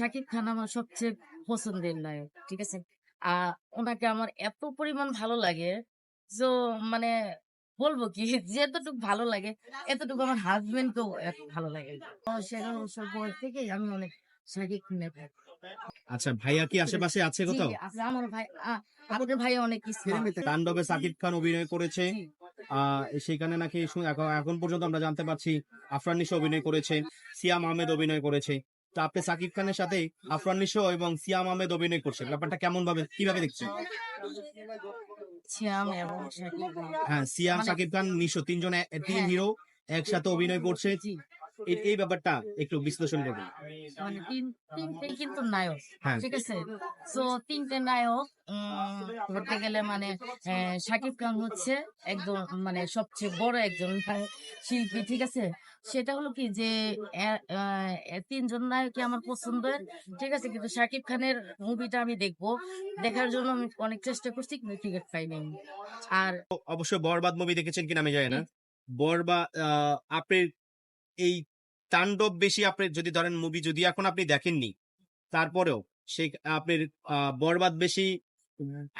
শাকিব খান আমার সবচেয়ে পছন্দের নায়ক ঠিক আছে? আর ওনাকে আমার এত পরিমাণ ভালো লাগে তো মানে বলব কি যেতটুকু ভালো লাগে এতটুকু আমার হাজবেন্ডকেও ভালো লাগে। সেখানে সব বয়স থেকেই আমি অনেক শাকিব খানের আচ্ছা ভাইয়া কি আশেপাশে আছে কোথাও? আমার ভাই আমাদের ভাই অনেক। তাণ্ডবে সাকিব খান অভিনয় করেছে সেখানে নাকি এখন এখন পর্যন্ত আমরা জানতে পারছি আফরান নিশো অভিনয় করেছে সিয়াম আহমেদ অভিনয় করেছে। তো আপনি সাকিব খানের সাথে আফরান নিশো এবং সিয়াম আহমেদ অভিনয় করছেন ব্যাপারটা কেমন ভাবে কীভাবে দেখছেন। হ্যাঁ সিয়াম মানে- সাকিব খান নিশো তিনজন তিন হ্যাঁ। হিরো একসাথে অভিনয় করছে এই- ব্যাপারটা একটু বিশ্লেষণ করবেন। মানে কিন্তু নায়ক ঠিক আছে? তো তিনটে নায়ক উম, ধরতে গেলে মানে আহ, শাকিব খান হচ্ছে একদম মানে সবচেয়ে বড় একজন শিল্পী ঠিক আছে? সেটা হলো কি যে আহ, তিনজন নায়কই আমার পছন্দের ঠিক আছে? কিন্তু শাকিব খানের মুভিটা আমি দেখব। দেখার জন্য আমি অনেক চেষ্টা করছি কিন্তু টিকিট পাইনি। আর অবশ্যই বরবাদ মুভি দেখেছেন কিনা আমি জানি না। বরবাদ আহ, আপনার এই তাণ্ডব বেশি আপনি যদি ধরেন মুভি যদি এখন আপনি দেখেননি তারপরেও সেই আপনার বরবাদ বেশি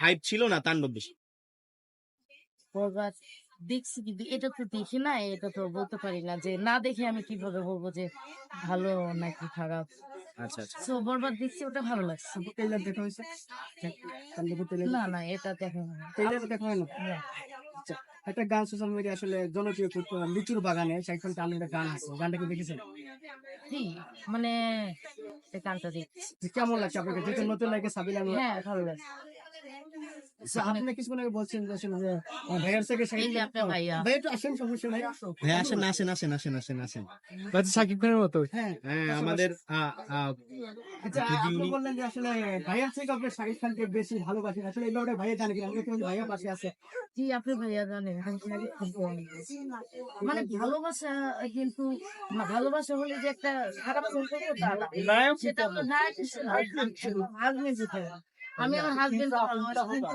হাইপ ছিল না তাণ্ডব বেশি? বরবাদ দেখছি কিন্তু এটা তো দেখি না এটা তো বলতে পারি না যে না দেখে আমি কীভাবে বলব যে ভালো নাকি খারাপ। আচ্ছা আচ্ছা। সো বরবাদ দেখছি ওটা ভালো লাগছে। ট্রেলার দেখা হয়েছে। না না এটা দেখা হয় না। দেখা হয় না। আচ্ছা, একটা গান সোশ্যাল মিডিয়া আসলে জনপ্রিয় খুব লিচুর বাগানে সাইফুল টানের একটা গান আছে গানটা কি দেখেছেন মানে গানটা দেখছি। কেমন লাগছে আপনাকে যেহেতু নতুন লাগে সাবিলা হ্যাঁ ভালো লাগছে। আচ্ছা, আপনি কিছুক্ষণ আগে বলছেন যে ভাইয়ার থেকে ভাইয়া। একটু আসেন সমস্যা নাই। হ্যাঁ আসেন আসেন আসেন আসেন আসেন। আসেন সাকিব খানের মতো। হ্যাঁ। হ্যাঁ আমাদের আচ্ছা আপনি বললেন যে আসলে ভাইয়ার থেকে আপনি শাকিব খানকে বেশি ভালোবাসেন। আসলে এই ব্যাপারে ভাইয়া জানে কিনা? আমি ভাইয়া পাশে আছে। জি আপনি ভাইয়া জানেন। মানে ভালোবাসা কিন্তু ভালোবাসা হলে যে একটা খারাপ সম্পর্ক তা না। সেটা তো হিসেবে আমি আমার হাজবেন্ড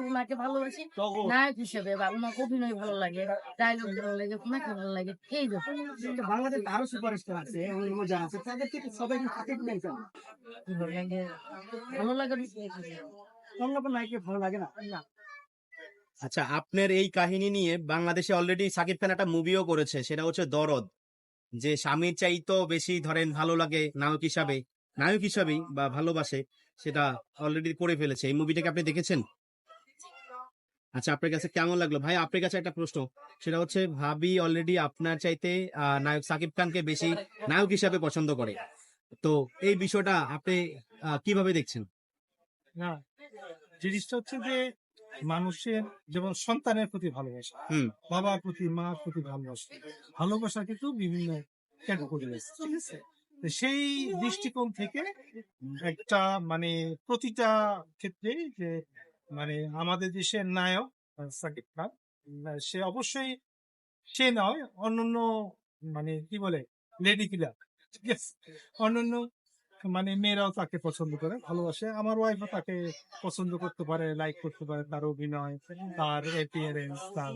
ওনাকে ভালোবাসি। নায়ক হিসেবে বা ওনাকে অভিনয় ভালো লাগে ডায়লগ ভালো লাগে ওনাকে ভালো লাগে এই যে কিন্তু বাংলাদেশে আরও সুপারস্টার আছে মজা আছে তাদের থেকে সবাই সাকিব খান কেন? ভালো লাগে? ভালো লাগে অন্য কোনো নায়ককে ভালো লাগে না। আচ্ছা আপনার এই কাহিনী নিয়ে বাংলাদেশে অলরেডি সাকিব খান একটা মুভিও করেছে সেটা হচ্ছে দরদ। যে স্বামীর চাইতো বেশি ধরেন ভালো লাগে নায়ক হিসাবে। নায়ক হিসাবেই বা ভালোবাসে সেটা অলরেডি করে ফেলেছে। এই মুভিটাকে আপনি দেখেছেন? আচ্ছা আপনার কাছে কেমন লাগল? ভাই আপনার কাছে একটা প্রশ্ন। সেটা হচ্ছে ভাবি অলরেডি আপনার চাইতে নায়ক সাকিব খানকে বেশি নায়ক হিসাবে পছন্দ করে। তো এই বিষয়টা আপনি কীভাবে দেখছেন? না জিনিসটা হচ্ছে যে মানুষের যেমন সন্তানের প্রতি ভালোবাসা হুম। বাবার প্রতি মার প্রতি ভালোবাসা ভালোবাসা কিন্তু বিভিন্ন ক্যাটাগরি আছে ঠিক আছে তো সেই দৃষ্টিকোণ থেকে একটা মানে প্রতিটা ক্ষেত্রে যে মানে আমাদের দেশের নায়ক, সাকিব খান, সে অবশ্যই সে নয়, অন্যান্য মানে কি বলে লেডি কিলার ঠিক আছে? অন্যান্য মানে মেয়েরাও তাকে পছন্দ করে, ভালোবাসে। আমার ওয়াইফও তাকে পছন্দ করতে পারে লাইক করতে পারে, তার অভিনয়, তার অ্যাপিয়ারেন্স তার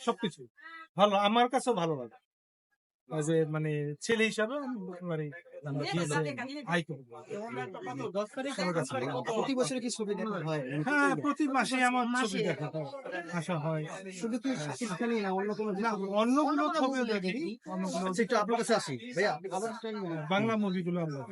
সবকিছু। ভালো, আমার কাছেও ভালো লাগে। A মানে ছেলে হিসাবে মানে ভালো লাগে। প্রতি বছরে কি ছবি দেখা হয়? হ্যাঁ প্রতি মাসে আমার ছবি দেখা হয়। আসা হয়। শুধু তুই না অন্য কোনো না অন্য ছবিও ছবিও দেখি। দেখি। অন্যগুলো একটু আপনার কাছে আসি। ভাইয়া বাংলা মুভিগুলো আমরা